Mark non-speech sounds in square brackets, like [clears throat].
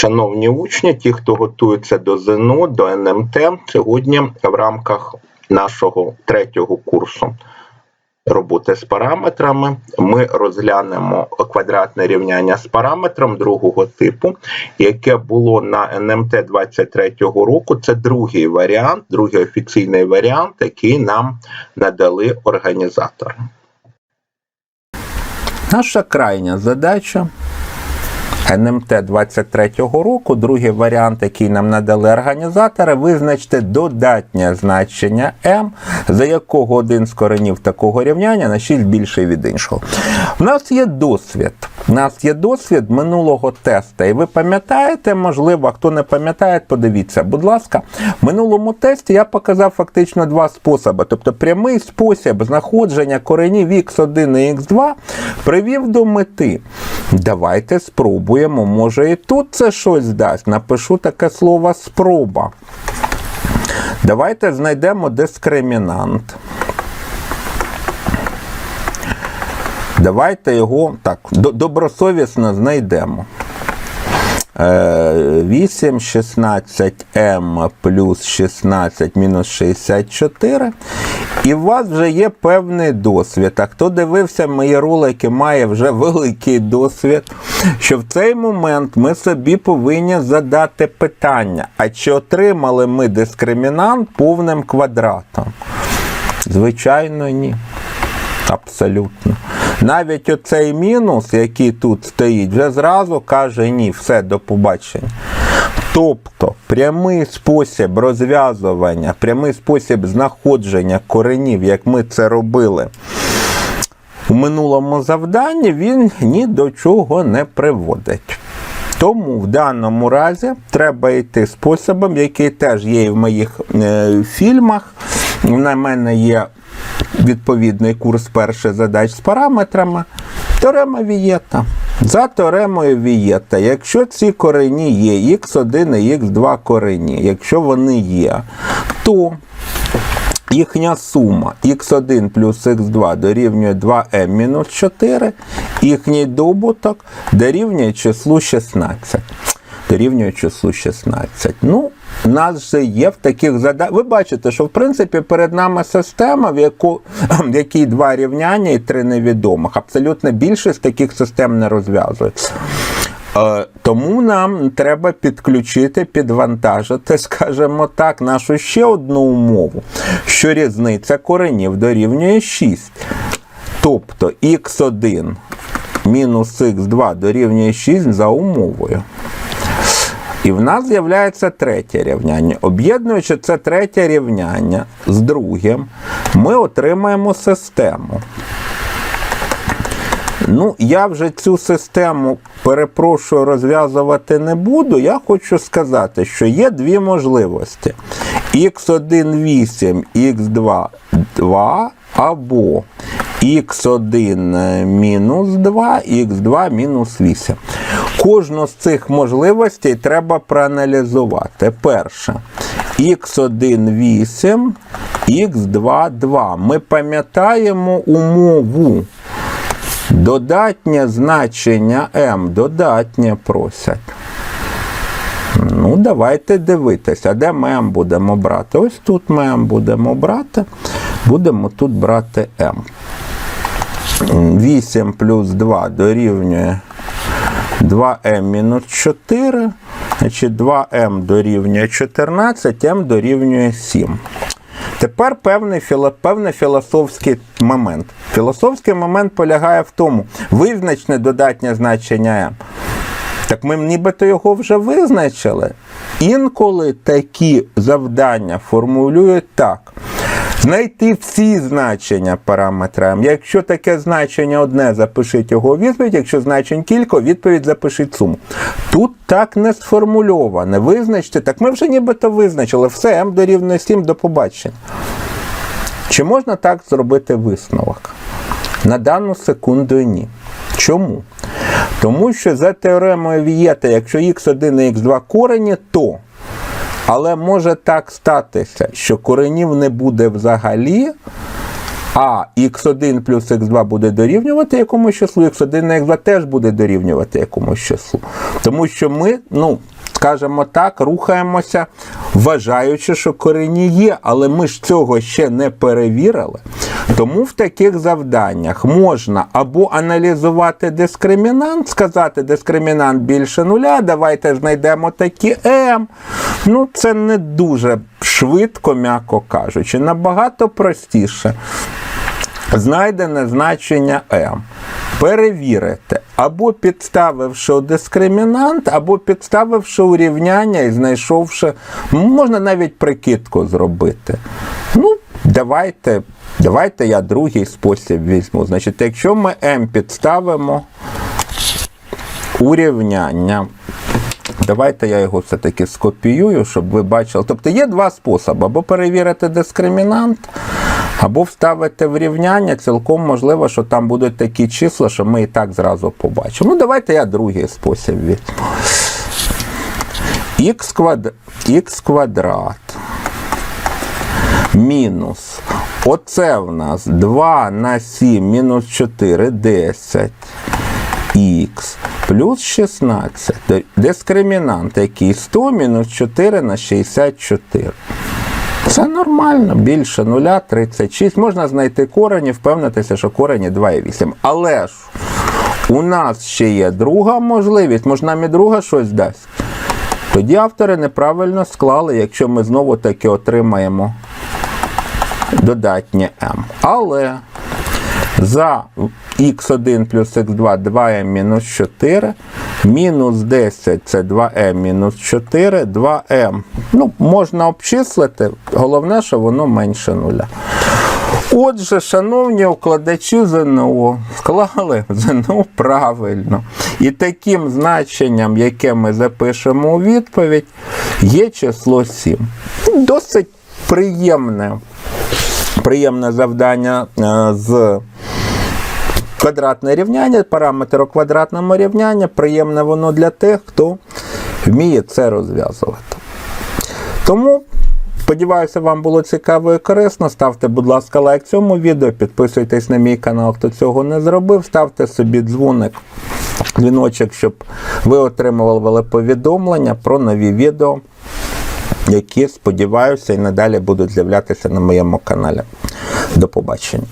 Шановні учні, ті, хто готується до ЗНО, до НМТ, сьогодні в рамках нашого третього курсу роботи з параметрами ми розглянемо квадратне рівняння з параметром другого типу, яке було на НМТ 23 року. Це другий варіант, другий офіційний варіант, який нам надали організатори. Наша крайня задача НМТ 23-го року, другий варіант, який нам надали організатори, визначити додатнє значення m, за якого один з коренів такого рівняння на 6 більший від іншого. У нас є досвід. У нас є досвід минулого теста. І ви пам'ятаєте, можливо, хто не пам'ятає, подивіться, будь ласка, в минулому тесті я показав фактично два способи. Тобто прямий спосіб знаходження коренів x1 і x2 привів до мети. Давайте спробуємо. Може і тут це щось дасть. Напишу таке слово спроба. Давайте знайдемо дискримінант. Давайте його так, добросовісно знайдемо. Е, 8, 16m плюс 16 мінус 64. І у вас вже є певний досвід. А хто дивився мої ролики, має вже [laughs] великий досвід, що в цей момент ми собі повинні задати питання: а чи отримали ми дискримінант повним квадратом? Звичайно, ні. Абсолютно. Навіть оцей мінус, який тут стоїть, вже зразу каже ні, все, до побачення. Тобто прямий спосіб розв'язування, прямий спосіб знаходження коренів, як ми це робили у минулому завданні, він ні до чого не приводить. Тому в даному разі треба йти способом, який теж є і в моїх е, фільмах. На мене є відповідний курс перших задач з параметрами. Теорема Вієта. За теоремою Вієта, якщо ці корені є, x1 і x2 корені, якщо вони є, то їхня сума x1 плюс x2 дорівнює 2m мінус 4, їхній добуток дорівнює числу 16. Дорівнює числу 16. Ну, нас же є в таких задачах. Ви бачите, що в принципі перед нами система, в, яку, [clears throat] в якій два рівняння і три невідомих. Абсолютно більшість таких систем не розв'язується. Е, Тому нам треба підключити, підвантажити, [laughs] скажімо так, нашу ще одну умову, що різниця коренів дорівнює 6. Тобто х1 мінус х2 дорівнює 6 за умовою. І в нас з'являється третє рівняння. Об'єднуючи це третє рівняння з другим, ми отримаємо систему. Ну, я вже цю систему, перепрошую, розв'язувати не буду. Я хочу сказати, що є дві можливості: x1 8, x2 2 або x1 мінус 2, x2 мінус 8. Кожну з цих можливостей треба проаналізувати. Перше. x1 8, x2 2. Ми пам'ятаємо умову. Додатнє значення m, додатнє просять. Ну, давайте дивитися, де ми m будемо брати. Ось тут ми m будемо брати. Будемо тут брати m. 8 плюс 2 дорівнює 2m мінус 4. Значить 2m дорівнює 14, m дорівнює 7. Тепер певний, певний філософський момент. Філософський момент полягає в тому, визначне додатнє значення m. Так ми нібито його вже визначили. Інколи такі завдання формулюють так. Знайти всі значення параметра m. Якщо таке значення одне, запишіть його відповідь, якщо значень кілька, відповідь запишіть суму. Тут так не сформульоване. Визначте, так ми вже нібито визначили. Все, m дорівнює 7 до побачення. Чи можна так зробити висновок? На дану секунду ні. Чому? Тому що за теоремою Вієта, якщо x1 і x2 корені, то. Але може так статися, що коренів не буде взагалі, А x1 плюс x2 буде дорівнювати якомусь числу, x1 на x2 теж буде дорівнювати якомусь числу. Тому що ми, ну, скажімо так, рухаємося, вважаючи, що корені є, але ми ж цього ще не перевірили. Тому в таких завданнях можна або аналізувати дискримінант, сказати, дискримінант більше нуля, давайте знайдемо такі m. Ну, це не дуже швидко, м'яко кажучи, набагато простіше. Знайдене значення m. Перевірити, або підставивши дискримінант, або підставивши урівняння і знайшовши, можна навіть прикидку зробити. Ну, давайте, давайте я другий спосіб візьму. Значить, якщо ми m підставимо урівняння. Давайте я його все-таки скопіюю, щоб ви бачили. Тобто є два способи: або перевірити дискримінант, або вставити в рівняння. Цілком можливо, що там будуть такі числа, що ми і так зразу побачимо. Ну, давайте я другий спосіб візьму. Х квадрат, х квадрат мінус. Оце в нас 2 на 7 мінус 4 10 х плюс 16. Дискримінант який 100 мінус 4 на 64. Це нормально, більше 0, 36. Можна знайти корені, впевнитися, що корені 2,8. Але ж у нас ще є друга можливість, може нам і друга щось дасть. Тоді автори неправильно склали, якщо ми знову таки отримаємо додатнє m. Але за х1 плюс х2 2m мінус 4, мінус 10 це 2m мінус 4, 2m. Ну, можна обчислити, головне, що воно менше нуля. Отже, шановні укладачі ЗНО, склали ЗНО правильно. І таким значенням, яке ми запишемо у відповідь, є число 7. Досить приємне, приємне завдання е, з квадратне рівняння, параметр у квадратному рівнянні, приємне воно для тих, хто вміє це розв'язувати. Тому, сподіваюся, вам було цікаво і корисно. Ставте, будь ласка, лайк цьому відео, підписуйтесь на мій канал, хто цього не зробив. Ставте собі дзвоник, дзвіночок, щоб ви отримували повідомлення про нові відео, які, сподіваюся, і надалі будуть з'являтися на моєму каналі. До побачення.